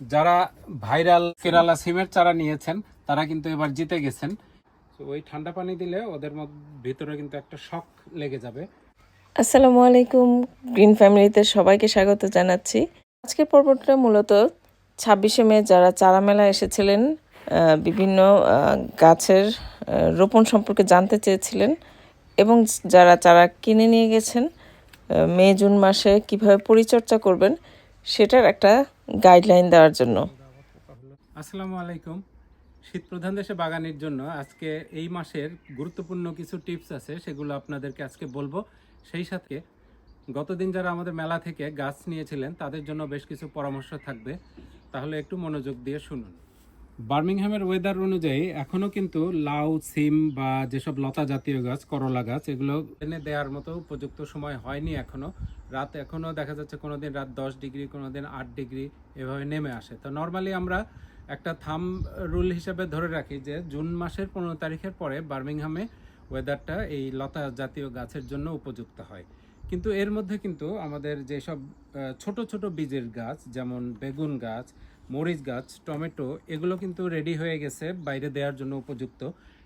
যারা ভাইরাল কেরালা সিমের চারা নিয়েছেন তারা কিন্তু এবার জিতে গেছেন। তো ওই ঠান্ডা পানি দিলে ওদের ভিতরে কিন্তু একটা শখ লেগে যাবে। আসসালামু আলাইকুম গ্রিন ফ্যামিলিতে সবাইকে স্বাগত জানাচ্ছি। আজকের পর্বটা মূলত ছাব্বিশে মে যারা চারা মেলা এসেছিলেন বিভিন্ন গাছের রোপণ সম্পর্কে জানতে চেয়েছিলেন এবং যারা চারা কিনে নিয়ে গেছেন মে জুন মাসে কীভাবে পরিচর্যা করবেন সেটার একটা গাইডলাইন দেওয়ার জন্য। আসসালামু আলাইকুম। শীত প্রধান দেশে বাগানের জন্য আজকে এই মাসের গুরুত্বপূর্ণ কিছু টিপস আছে, সেগুলো আপনাদেরকে আজকে বলব। সেই সাথে গতদিন যারা আমাদের মেলা থেকে গাছ নিয়েছিলেন, তাদের জন্য বেশ কিছু পরামর্শ থাকবে। তাহলে একটু মনোযোগ দিয়ে শুনুন। বার্মিংহামের ওয়েদার অনুযায়ী এখনও কিন্তু লাউ, সিম বা যেসব লতা জাতীয় গাছ, করলা গাছ, এগুলো এনে দেওয়ার মতো উপযুক্ত সময় হয়নি এখনও। রাত এখনও দেখা যাচ্ছে কোনো দিন রাত দশ ডিগ্রি কোনো দিন আট ডিগ্রি, এভাবে নেমে আসে। তো নর্মালি আমরা একটা থাম রুল হিসেবে ধরে রাখি যে জুন মাসের পনেরো তারিখের পরে বার্মিংহামে ওয়েদারটা এই লতা জাতীয় গাছের জন্য উপযুক্ত হয়। কিন্তু এর মধ্যে কিন্তু আমাদের যেসব ছোট ছোট বীজের গাছ, যেমন বেগুন গাছ মরিচ গাছ, টমেটো, এগুলো কিন্তু রেডি হয়ে গেছে, বাইরে দেওয়ার জন্য উপযুক্ত।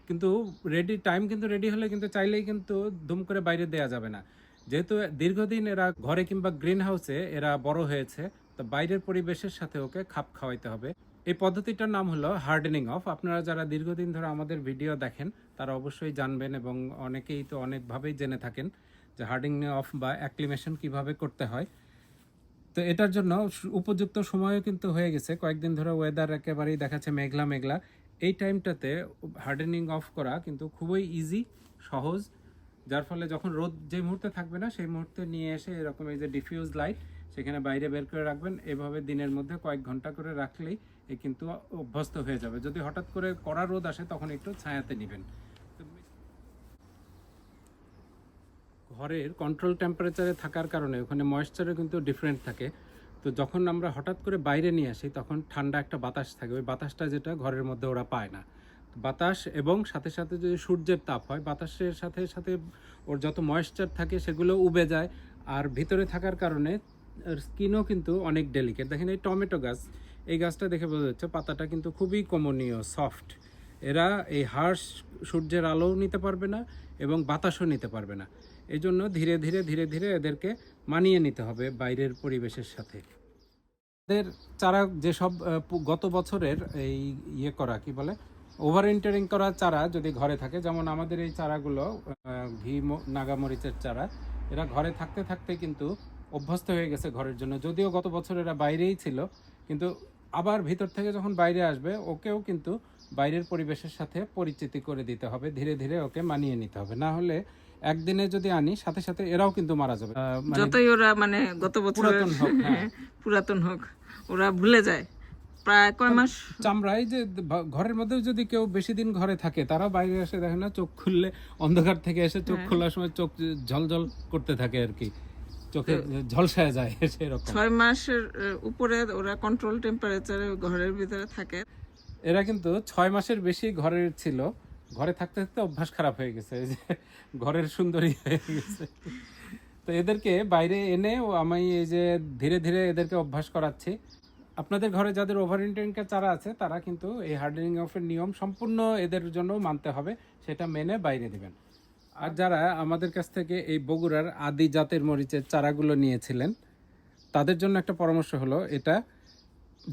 কিন্তু রেডি টাইম কিন্তু রেডি হলে কিন্তু চাইলেই কিন্তু দুম করে বাইরে দেওয়া যাবে না। যেহেতু দীর্ঘদিন এরা ঘরে কিংবা গ্রিন হাউসে এরা বড় হয়েছে, তো বাইরের পরিবেশের সাথে ওকে খাপ খাওয়াইতে হবে। এই পদ্ধতিটার নাম হলো হার্ডেনিং অফ আপনারা যারা দীর্ঘদিন ধরে আমাদের ভিডিও দেখেন, তারা অবশ্যই জানবেন এবং অনেকেই তো অনেকভাবেই জেনে থাকেন যে হার্ডিং অফ বা অ্যাক্লিমেশন কীভাবে করতে হয়। তো এটার জন্য উপযুক্ত সময়ও কিন্তু হয়ে গেছে। কয়েকদিন ধরে ওয়েদার একেবারেই দেখাচ্ছে মেঘলা মেঘলা। এই টাইমটাতে হার্ডেনিং অফ করা কিন্তু খুবই ইজি সহজ। যার ফলে যখন রোদ যে মুহূর্তে থাকবে না, সেই মুহূর্তে নিয়ে এসে এরকম এই যে ডিফিউজ লাইট সেখানে বাইরে বের করে রাখবেন। এভাবে দিনের মধ্যে কয়েক ঘণ্টা করে রাখলেই এ কিন্তু অভ্যস্ত হয়ে যাবে। যদি হঠাৎ করে কড়া রোদ আসে, তখন একটু ছায়াতে নেবেন। ঘরের কন্ট্রোল টেম্পারেচারে থাকার কারণে, ওখানে ময়েশ্চারও কিন্তু ডিফারেন্ট থাকে। তো যখন আমরা হঠাৎ করে বাইরে নিয়ে আসি, তখন ঠান্ডা একটা বাতাস থাকে। ওই বাতাসটা যেটা ঘরের মধ্যে ওরা পায় না। বাতাস এবং সাথে সাথে যদি সূর্যের তাপ হয়, বাতাসের সাথে সাথে ওর যত ময়েশ্চার থাকে, সেগুলো উবে যায়। আর ভিতরে থাকার কারণে স্কিনও কিন্তু অনেক ডেলিকেট দেখেন এই টমেটো গাছ, এই গাছটা দেখে বোঝা যাচ্ছে পাতাটা কিন্তু খুবই কমনীয় সফট এরা এই হার্শ সূর্যের আলোও নিতে পারবে না এবং বাতাসও নিতে পারবে না। এই জন্য ধীরে ধীরে ধীরে ধীরে এদেরকে মানিয়ে নিতে হবে বাইরের পরিবেশের সাথে। এদের চারা যেসব গত বছরের এই ইয়ে করা, কি বলে ওভার ইন্টারিং করা চারা যদি ঘরে থাকে, যেমন আমাদের এই চারাগুলো ঘি নাগামরিচের চারা, এরা ঘরে থাকতে থাকতে কিন্তু অভ্যস্ত হয়ে গেছে ঘরের জন্য। যদিও গত বছর এরা বাইরেই ছিল, কিন্তু আবার ভিতর থেকে যখন বাইরে আসবে, ওকেও কিন্তু বাইরের পরিবেশের সাথে পরিচিতি করে দিতে হবে, ধীরে ধীরে ওকে মানিয়ে নিতে হবে। না হলে একদিনে যদি আনি সাথে সাথে এরাও কিন্তু মারা যাবে। মানে যতই ওরা মানে গত বছর পুরাতন হোক, হ্যাঁ। পুরাতন হোক ওরা ভুলে যায়। প্রায় কয় মাস চামড়ায় যে ঘরের মধ্যেও যদি কেউ বেশি দিন ঘরে থাকে তারা বাইরে এসে দেখে না চোখ খুললে অন্ধকার থেকে এসে চোখ খোলার সময় চোখ ঝলঝল করতে থাকে আর কি। চোখে ঝলসায় যায় সেরকম। ছয় মাসের উপরে ওরা কন্ট্রোল টেম্পারেচারে ঘরের ভিতরে থাকে। এরা কিন্তু ছয় মাসের বেশি ঘরের ছিল। ঘরে থাকতে থাকতে অভ্যাস খারাপ হয়ে গেছে যে ঘরের সুন্দরী হয়ে গেছে। তো এদেরকে বাইরে এনে আমি এই যে ধীরে ধীরে এদেরকে অভ্যাস করাচ্ছি। আপনাদের ঘরে যাদের ওভার ইন্টারিংকের চারা আছে, তারা কিন্তু এই হার্ডেনিং অফের নিয়ম সম্পূর্ণ এদের জন্য মানতে হবে, সেটা মেনে বাইরে দেবেন। আর যারা আমাদের কাছ থেকে এই বগুড়ার আদি জাতের মরিচের চারাগুলো নিয়েছিলেন, তাদের জন্য একটা পরামর্শ হলো, এটা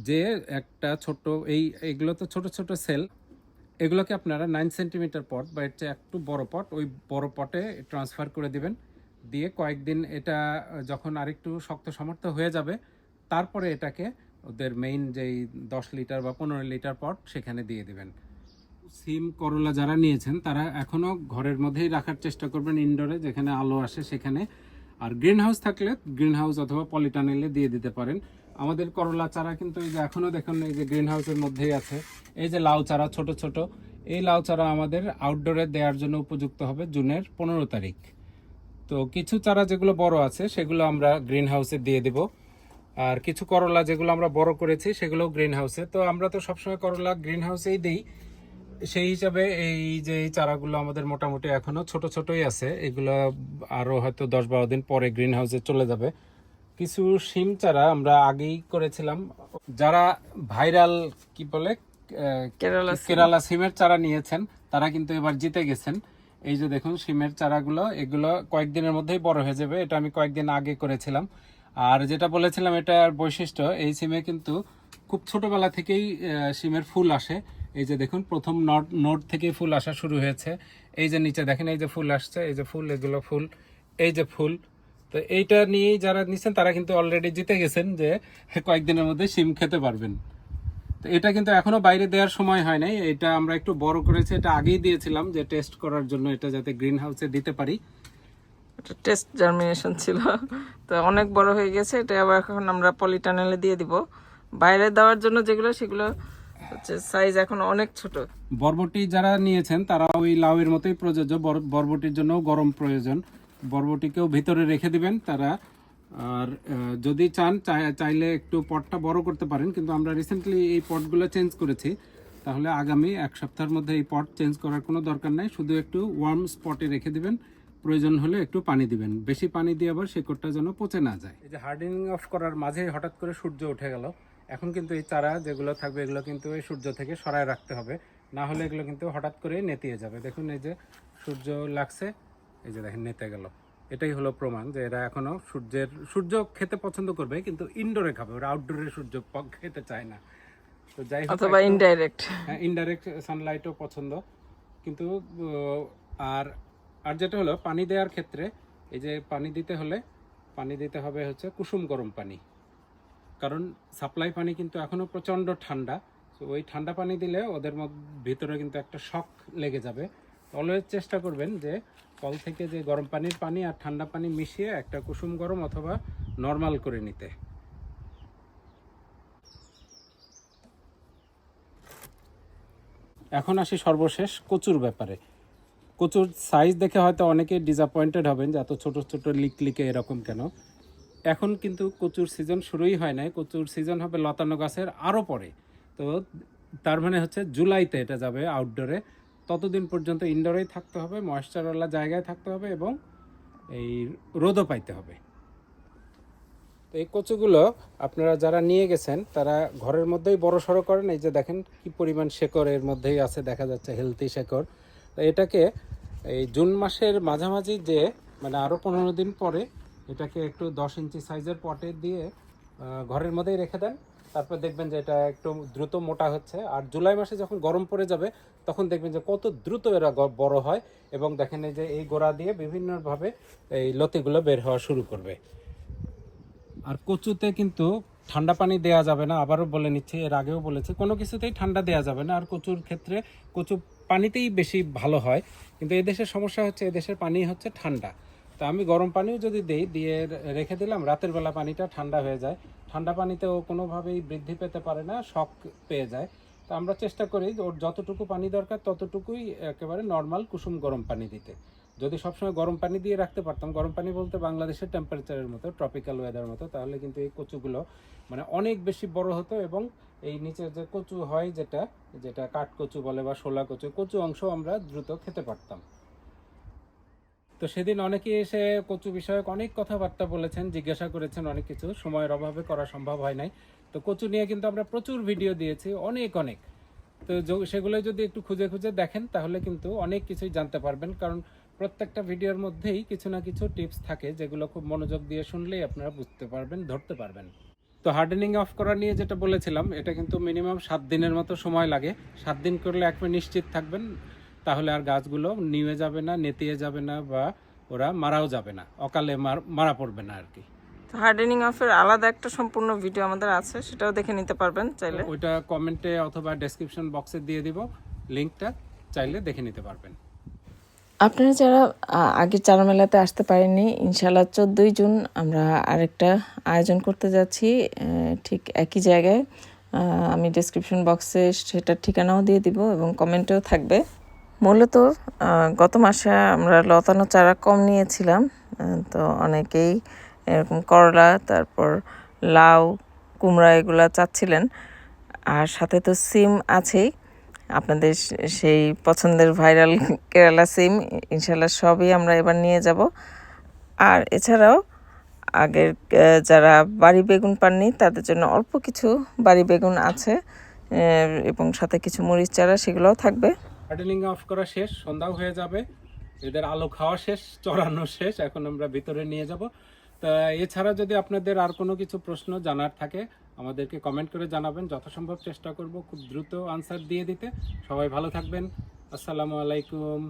যে একটা ছোট এই, এগুলো তো ছোট ছোট সেল এগুলোকে আপনারা নাইন সেন্টিমিটার পট বা এর চেয়ে একটু বড় পট ওই বড় পটে ট্রান্সফার করে দিবেন। দিয়ে কয়েকদিন এটা যখন আরেকটু শক্ত সমর্থ হয়ে যাবে, তারপরে এটাকে ওদের মেইন যেই দশ লিটার বা পনেরো লিটার পট সেখানে দিয়ে দিবেন। সিম করলা যারা নিয়েছেন, তারা এখনও ঘরের মধ্যেই রাখার চেষ্টা করবেন ইনডোরে যেখানে আলো আসে সেখানে। আর গ্রিন হাউস থাকলে গ্রিন হাউস অথবা পলিটানেলে দিয়ে দিতে পারেন। আমাদের করলা চারা কিন্তু এই যে এখনও দেখুন এই যে গ্রিন হাউসের মধ্যেই আছে। এই যে লাউ চারা ছোট ছোট, এই লাউ চারা আমাদের আউটডোরে দেওয়ার জন্য উপযুক্ত হবে জুনের পনেরো তারিখ। তো কিছু চারা যেগুলো বড় আছে, সেগুলো আমরা গ্রিন হাউসে দিয়ে দিব। আর কিছু করলা যেগুলো আমরা বড় করেছি, সেগুলো গ্রিন হাউসে তো আমরা তো সবসময় করলা গ্রিন হাউসেই দিই। সেই হিসাবে এই যে এই চারাগুলো আমাদের মোটামুটি এখনও ছোট, ছোটই আছে। এগুলো আরও হয়তো দশ বারো দিন পরে গ্রিন হাউসে চলে যাবে। কিছু সিম চারা আমরা আগেই করেছিলাম। যারা ভাইরাল কি বলে কেরালা সিমের চারা নিয়েছেন তারা কিন্তু এবার জিতে গেছেন। এই যে দেখুন সিমের চারাগুলো এগুলো কয়েকদিনের মধ্যেই বড় হয়ে যাবে এটা আমি কয়েকদিন আগে করেছিলাম। আর যেটা বলেছিলাম এটার বৈশিষ্ট্য এই সিমে কিন্তু খুব ছোটবেলা থেকেই সিমের ফুল আসে। এই যে দেখুন প্রথম নট নোট থেকেই ফুল আসা শুরু হয়েছে। এই যে নিচে দেখেন এই যে ফুল আসছে এই যে ফুল এগুলো ফুল এই যে ফুল তো এইটা নিয়েই যারা নিচ্ছেন তারা কিন্তু অলরেডি জিতে গেছেন যে কয়েকদিনের মধ্যে সিম খেতে পারবেন। তো এটা কিন্তু এখনও বাইরে দেওয়ার সময় হয় নাই। এটা আমরা একটু বড় করেছি এটা আগেই দিয়েছিলাম যে টেস্ট করার জন্য এটা যাতে গ্রিন হাউসে দিতে পারি। টেস্ট জার্মিনেশন ছিল। তো অনেক বড় হয়ে গেছে এটা আবার এখন আমরা পলিটানেলে দিয়ে দিব। বাইরে দেওয়ার জন্য যেগুলো সেগুলো হচ্ছে সাইজ এখন অনেক ছোট। বরবটি যারা নিয়েছেন তারা ওই লাউয়ের মতোই প্রযোজ্য। বর- বরবটির জন্য গরম প্রয়োজন। বরবটিকেও ভিতরে রেখে দিবেন তারা। আর যদি চান চাইলে একটু পটটা বড় করতে পারেন, কিন্তু আমরা রিসেন্টলি এই পটগুলো চেঞ্জ করেছি। তাহলে আগামী এক সপ্তাহের মধ্যে এই পট চেঞ্জ করার কোনো দরকার নাই, শুধু একটু ওয়ার্ম স্পটে রেখে দিবেন। প্রয়োজন হলে একটু পানি দিবেন। বেশি পানি দিয়ে আবার শেকড়টা যেন পচে না যায়। এই যে হার্ডিনিং অফ করার মাঝে হঠাৎ করে সূর্য উঠে গেল। এখন কিন্তু এই চারা যেগুলো থাকবে, এগুলো কিন্তু এই সূর্য থেকে সরায় রাখতে হবে। না হলে এগুলো কিন্তু হঠাৎ করে নেতিয়ে যাবে। দেখুন এই যে সূর্য লাগছে। এই যে দেখেন নেতে গেল। এটাই হলো প্রমাণ যে এরা এখনও সূর্যের সূর্য খেতে পছন্দ করবে কিন্তু ইনডোরে খাবে। ওরা আউটডোরে সূর্য খেতে চায় না। তো যাই হোক অথবা ইনডাইরেক্ট হ্যাঁ ইনডাইরেক্ট সানলাইটও পছন্দ। কিন্তু আর আর যেটা হলো পানি দেওয়ার ক্ষেত্রে এই যে পানি দিতে হলে পানি দিতে হবে হচ্ছে কুসুম গরম পানি। কারণ সাপ্লাই পানি কিন্তু এখনও প্রচণ্ড ঠান্ডা। তো ওই ঠান্ডা পানি দিলে ওদের মধ্যে ভিতরে কিন্তু একটা শখ লেগে যাবে। অলওয়েজ চেষ্টা করবেন যে কল থেকে যে গরম পানির পানি আর ঠান্ডা পানি মিশিয়ে একটা কুসুম গরম অথবা নর্মাল করে নিতে। এখন আসি সর্বশেষ কচুর ব্যাপারে। কচুর সাইজ দেখে হয়তো অনেকে ডিসঅ্যাপয়েন্টেড হবেন যে এত ছোট ছোট, লিক, লিকে এরকম কেন? এখন কিন্তু কচুর সিজন শুরুই হয় নাই। কচুর সিজন হবে লতানো গাছের আরও পরে। তো তার মানে হচ্ছে জুলাইতে এটা যাবে আউটডোরে ততদিন পর্যন্ত ইনডোরেই থাকতে হবে ময়েশ্চারওয়ালা জায়গায় থাকতে হবে এবং এই রোদও পাইতে হবে। তো এই কচুগুলো আপনারা যারা নিয়ে গেছেন, তারা ঘরের মধ্যেই বড় সড়ো করেন। এই যে দেখেন কি পরিমাণ শেকড় এর মধ্যেই আছে, দেখা যাচ্ছে হেলদি শেকড়। তো এটাকে এই জুন মাসের মাঝামাঝি যে মানে আরও পনেরো দিন পরে, এটাকে একটু দশ ইঞ্চি সাইজের পটে দিয়ে ঘরের মধ্যেই রেখে দেন। তারপর দেখবেন যে এটা একটু দ্রুত মোটা হচ্ছে। আর জুলাই মাসে যখন গরম পড়ে যাবে, তখন দেখবেন যে কত দ্রুত এরা বড় হয় এবং দেখেন যে এই গোড়া দিয়ে বিভিন্নভাবে এই লতিগুলো বের হওয়া শুরু করবে। আর কচুতে কিন্তু ঠান্ডা পানি দেয়া যাবে না, আবারও বলে নিচ্ছে, এর আগেও বলেছে, কোনো কিছুতেই ঠান্ডা দেয়া যাবে না। আর কচুর ক্ষেত্রে কচু পানিতেই বেশি ভালো হয়। কিন্তু এদেশের সমস্যা হচ্ছে, এদেশের পানি হচ্ছে ঠান্ডা। তো আমি গরম পানিও যদি দেই, দিয়ে রেখে দিলাম, রাতের বেলা পানিটা ঠান্ডা হয়ে যায়। ঠান্ডা পানিতে ও কোনোভাবেই বৃদ্ধি পেতে পারে না, শক পেয়ে যায়। তো আমরা চেষ্টা করি ওর যতটুকু পানি দরকার, ততটুকুই একেবারে নর্মাল কুসুম গরম পানি দিতে। যদি সবসময় গরম পানি দিয়ে রাখতে পারতাম, গরম পানি বলতে বাংলাদেশের টেম্পারেচারের মতো ট্রপিক্যাল ওয়েদার মতো, তাহলে কিন্তু এই কচুগুলো মানে অনেক বেশি বড় হতো এবং এই নিচে যে কচু হয় যেটা যেটা কাঠ কচু বলে বা শোলা কচু কচু অংশ আমরা দ্রুত খেতে পারতাম। তো সেদিন অনেকে এসে কচু বিষয়ক অনেক কথাবার্তা বলেছেন, জিজ্ঞাসা করেছেন অনেক কিছু। সময়ের অভাবে করা সম্ভব হয় নাই। তো কচু নিয়ে কিন্তু আমরা প্রচুর ভিডিও দিয়েছি, অনেক অনেক। তো সেগুলো যদি একটু খুঁজে খুঁজে দেখেন, তাহলে কিন্তু অনেক কিছুই জানতে পারবেন। কারণ প্রত্যেকটা ভিডিওর মধ্যেই কিছু না কিছু টিপস থাকে, যেগুলো খুব মনোযোগ দিয়ে শুনলেই আপনারা বুঝতে পারবেন, ধরতে পারবেন। তো হার্ডেনিং অফ করা নিয়ে যেটা বলেছিলাম, এটা কিন্তু মিনিমাম সাত দিনের মতো সময় লাগে। সাত দিন করলে একবার নিশ্চিত থাকবেন। তাহলে আর গাছগুলো নিমে যাবে না নেতিয়ে যাবে না বা ওরা মারাও যাবে না। অকালে মার- মারা পড়বে না আর কি। হার্ডেনিং অফের আলাদা একটা সম্পূর্ণ ভিডিও আমাদের আছে সেটাও দেখে নিতে পারবেন চাইলে। ওইটা কমেন্টে অথবা ডেসক্রিপশন বক্সে দিয়ে দিব লিঙ্কটা চাইলে দেখে নিতে পারবেন। আপনারা যারা আগে চারা মেলাতে আসতে পারেননি ইনশাল্লাহ চোদ্দোই জুন আমরা আরেকটা আয়োজন করতে যাচ্ছি ঠিক একই জায়গায়। আমি ডেসক্রিপশন বক্সে সেটার ঠিকানাও দিয়ে দিব এবং কমেন্টেও থাকবে। মূলত গত মাসে আমরা লতানো চারা কম নিয়েছিলাম তো অনেকেই এরকম করলা, তারপর লাউ, কুমড়া এগুলা চাচ্ছিলেন। আর সাথে তো সিম আছেই, আপনাদের সেই পছন্দের ভাইরাল কেরালা সিম ইনশাল্লাহ সবই আমরা এবার নিয়ে যাব। আর এছাড়াও, আগের যারা বাড়ি বেগুন পাননি, তাদের জন্য অল্প কিছু বাড়ি বেগুন আছে এবং সাথে কিছু মরিচ চারা সেগুলোও থাকবে। গার্ডেনিং অফ করা শেষ, সন্ধ্যাও হয়ে যাবে। এদের আলো খাওয়া শেষ, চড়ানো শেষ, এখন আমরা ভিতরে নিয়ে যাব। তা এছাড়া যদি আপনাদের আর কোনো কিছু প্রশ্ন জানার থাকে, আমাদেরকে কমেন্ট করে জানাবেন। যথাসম্ভব চেষ্টা করব খুব দ্রুত আনসার দিয়ে দিতে। সবাই ভালো থাকবেন। আসসালামু আলাইকুম।